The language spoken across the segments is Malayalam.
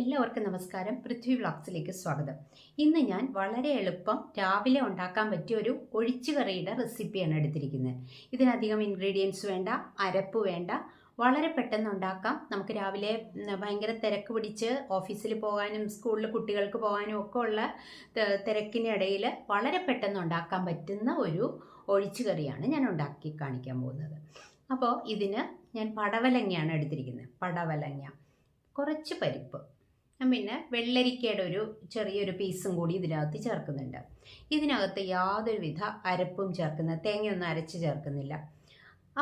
എല്ലാവർക്കും നമസ്കാരം. പൃഥ്വി വ്ളോഗ്സിലേക്ക് സ്വാഗതം. ഇന്ന് ഞാൻ വളരെ എളുപ്പം രാവിലെ ഉണ്ടാക്കാൻ പറ്റിയ ഒരു ഒഴിച്ചുകറിയുടെ റെസിപ്പിയാണ് എടുത്തിരിക്കുന്നത്. ഇതിനധികം ഇൻഗ്രീഡിയൻസ് വേണ്ട അരപ്പ് വേണ്ട. വളരെ പെട്ടെന്ന് ഉണ്ടാക്കാം. നമുക്ക് രാവിലെ ഭയങ്കര തിരക്ക് പിടിച്ച് ഓഫീസിൽ പോകാനും സ്കൂളിൽ കുട്ടികൾക്ക് പോകാനും ഒക്കെ ഉള്ള തിരക്കിനിടയിൽ വളരെ പെട്ടെന്ന് ഉണ്ടാക്കാൻ പറ്റുന്ന ഒരു ഒഴിച്ചുകറിയാണ് ഞാൻ ഉണ്ടാക്കി കാണിക്കാൻ പോകുന്നത്. അപ്പോൾ ഇതിന് ഞാൻ പടവലങ്ങയാണ് എടുത്തിരിക്കുന്നത്. പടവലങ്ങ. കുറച്ച് പരിപ്പ്. ഞാൻ പിന്നെ വെള്ളരിക്കയുടെ ഒരു ചെറിയൊരു പീസും കൂടി ഇതിനകത്ത് ചേർക്കുന്നുണ്ട്. ഇതിനകത്ത് യാതൊരുവിധ അരപ്പും ചേർക്കുന്ന തേങ്ങയൊന്നും അരച്ച് ചേർക്കുന്നില്ല.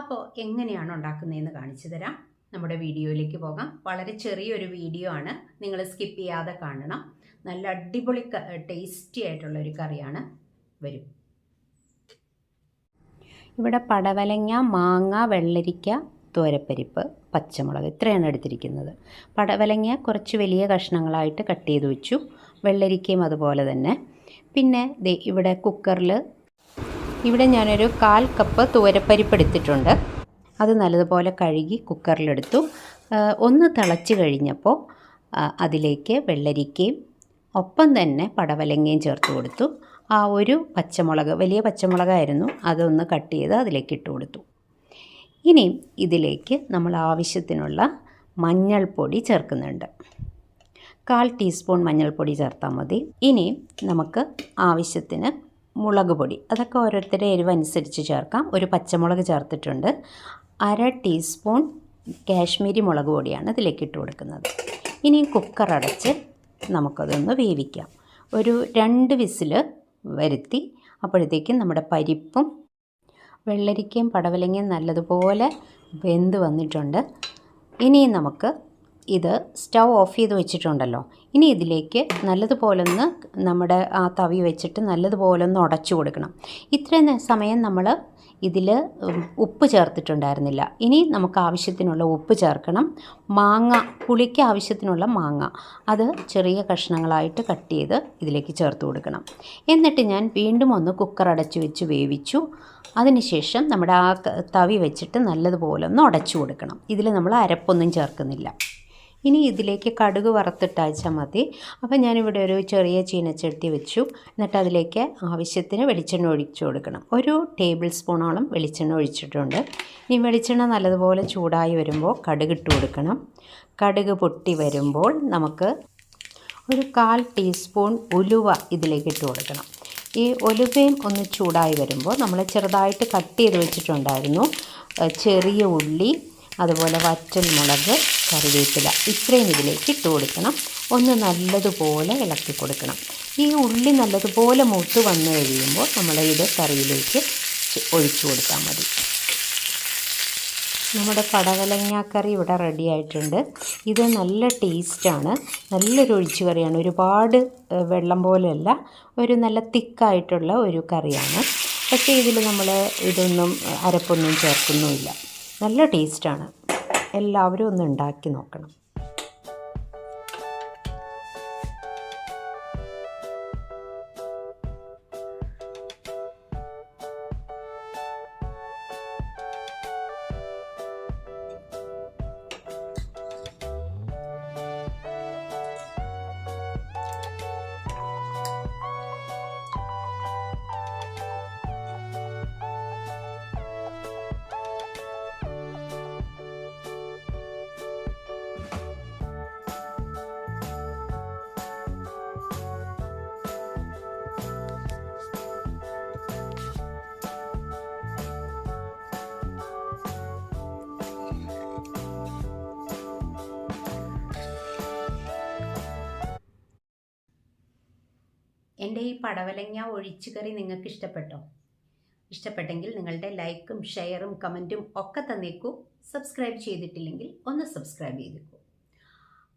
അപ്പോൾ എങ്ങനെയാണ് ഉണ്ടാക്കുന്നതെന്ന് കാണിച്ചു തരാം. നമ്മുടെ വീഡിയോയിലേക്ക് പോകാം. വളരെ ചെറിയൊരു വീഡിയോ ആണ്. നിങ്ങൾ സ്കിപ്പ് ചെയ്യാതെ കാണണം. നല്ല അടിപൊളി ടേസ്റ്റി ആയിട്ടുള്ള ഒരു കറിയാണ്. വരും. ഇവിടെ പടവലങ്ങ മാങ്ങ വെള്ളരിക്ക തോരപ്പരിപ്പ്. പച്ചമുളക് ഇത്രയാണ് എടുത്തിരിക്കുന്നത്. പടവലങ്ങ കുറച്ച് വലിയ കഷ്ണങ്ങളായിട്ട് കട്ട് ചെയ്ത് വെച്ചു. വെള്ളരിക്കയും അതുപോലെ തന്നെ. പിന്നെ ദേ ഇവിടെ കുക്കറിൽ ഇവിടെ ഞാനൊരു കാൽ കപ്പ് തുവരപ്പരിപ്പ് എടുത്തിട്ടുണ്ട്. അത് നല്ലതുപോലെ കഴുകി കുക്കറിലെടുത്തു ഒന്ന് തിളച്ച് കഴിഞ്ഞപ്പോൾ അതിലേക്ക് വെള്ളരിക്കയും ഒപ്പം തന്നെ പടവലങ്ങയും ചേർത്ത് കൊടുത്തു. ആ ഒരു പച്ചമുളക് വലിയ പച്ചമുളകായിരുന്നു. അതൊന്ന് കട്ട് ചെയ്ത് അതിലേക്ക് ഇട്ട് കൊടുത്തു. ഇനി ഇതിലേക്ക് നമ്മൾ ആവശ്യത്തിനുള്ള മഞ്ഞൾപ്പൊടി ചേർക്കുന്നുണ്ട്. കാൽ ടീസ്പൂൺ മഞ്ഞൾപ്പൊടി ചേർത്താൽ മതി. ഇനിയും നമുക്ക് ആവശ്യത്തിന് മുളക് പൊടി അതൊക്കെ ഓരോരുത്തരുടെ എരിവ് അനുസരിച്ച് ചേർക്കാം. ഒരു പച്ചമുളക് ചേർത്തിട്ടുണ്ട്. അര ടീസ്പൂൺ കാശ്മീരി മുളക് പൊടിയാണ് ഇതിലേക്ക് ഇട്ട് കൊടുക്കുന്നത്. ഇനിയും കുക്കർ അടച്ച് നമുക്കതൊന്ന് വേവിക്കാം. ഒരു രണ്ട് വിസിൽ വരുത്തി അപ്പോഴത്തേക്കും നമ്മുടെ പരിപ്പും വെള്ളരിക്കയും പടവലങ്ങയും നല്ലതുപോലെ വെന്ത് വന്നിട്ടുണ്ട്. ഇനി നമുക്ക് ഇത് സ്റ്റൗ ഓഫ് ചെയ്ത് വെച്ചിട്ടുണ്ടല്ലോ. ഇനി ഇതിലേക്ക് നല്ലതുപോലൊന്ന് നമ്മുടെ ആ തവി വെച്ചിട്ട് നല്ലതുപോലൊന്ന് ഉടച്ചു കൊടുക്കണം. ഇത്രയും സമയം നമ്മൾ ഇതിൽ ഉപ്പ് ചേർത്തിട്ടുണ്ടായിരുന്നില്ല. ഇനി നമുക്ക് ആവശ്യത്തിനുള്ള ഉപ്പ് ചേർക്കണം. മാങ്ങ പുളിക്ക് ആവശ്യത്തിനുള്ള മാങ്ങ. അത് ചെറിയ കഷ്ണങ്ങളായിട്ട് കട്ട് ചെയ്ത് ഇതിലേക്ക് ചേർത്ത് കൊടുക്കണം. എന്നിട്ട് ഞാൻ വീണ്ടും ഒന്ന് കുക്കർ അടച്ചു വെച്ച് വേവിച്ചു. അതിനുശേഷം നമ്മുടെ ആ തവി വെച്ചിട്ട് നല്ലതുപോലെ ഒന്ന് ഉടച്ചു കൊടുക്കണം. ഇതിൽ നമ്മൾ അരപ്പൊന്നും ചേർക്കുന്നില്ല. ഇനി ഇതിലേക്ക് കടുക് വറുത്തിട്ട് അയച്ചാൽ മതി. അപ്പോൾ ഞാനിവിടെ ഒരു ചെറിയ ചീനച്ചട്ടി വെച്ചു. എന്നിട്ട് അതിലേക്ക് ആവശ്യത്തിന് വെളിച്ചെണ്ണ ഒഴിച്ചു കൊടുക്കണം. ഒരു ടേബിൾ സ്പൂണോളം വെളിച്ചെണ്ണ ഒഴിച്ചിട്ടുണ്ട്. ഈ വെളിച്ചെണ്ണ നല്ലതുപോലെ ചൂടായി വരുമ്പോൾ കടുക് ഇട്ട് കൊടുക്കണം. കടുക് പൊട്ടി വരുമ്പോൾ നമുക്ക് ഒരു കാൽ ടീസ്പൂൺ ഉലുവ ഇതിലേക്ക് ഇട്ട് കൊടുക്കണം. ഈ ഒലുവയും ഒന്ന് ചൂടായി വരുമ്പോൾ നമ്മൾ ചെറുതായിട്ട് കട്ട് ചെയ്ത് വെച്ചിട്ടുണ്ടായിരുന്നു. ചെറിയ ഉള്ളി അതുപോലെ വറ്റൽ മുളക് കറിവേപ്പില ഇത്രയും ഇതിലേക്ക് ഇട്ട് കൊടുക്കണം. ഒന്ന് നല്ലതുപോലെ ഇളക്കി കൊടുക്കണം. ഈ ഉള്ളി നല്ലതുപോലെ മൂത്ത് വന്നു കഴിയുമ്പോൾ നമ്മൾ ഇത് കറിയിലേക്ക് ഒഴിച്ചു കൊടുത്താൽ മതി. നമ്മുടെ പടവലങ്ങാക്കറി ഇവിടെ റെഡി ആയിട്ടുണ്ട്. ഇത് നല്ല ടേസ്റ്റാണ് നല്ലൊരു ഒഴിച്ചു കറിയാണ്. ഒരുപാട് വെള്ളം പോലെയല്ല ഒരു നല്ല തിക്കായിട്ടുള്ള ഒരു കറിയാണ്. പക്ഷേ ഇതിൽ നമ്മൾ ഇതൊന്നും അരപ്പൊന്നും ചേർക്കുന്നുമില്ല. നല്ല ടേസ്റ്റാണ്. എല്ലാവരും ഒന്ന് ഉണ്ടാക്കി നോക്കണം. എന്റെ ഈ പടവലങ്ങ ഒഴിച്ചുകറി നിങ്ങൾക്ക് ഇഷ്ടപ്പെട്ടോ? ഇഷ്ടപ്പെട്ടെങ്കിൽ നിങ്ങളുടെ ലൈക്കും ഷെയറും കമന്റും ഒക്കെ തന്നേക്കൂ. സബ്സ്ക്രൈബ് ചെയ്തിട്ടില്ലെങ്കിൽ ഒന്ന് സബ്സ്ക്രൈബ് ചെയ്തേക്കൂ.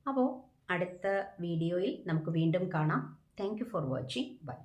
അപ്പോൾ അടുത്ത വീഡിയോയിൽ നമുക്ക് വീണ്ടും കാണാം. Thank for watching. ബൈ.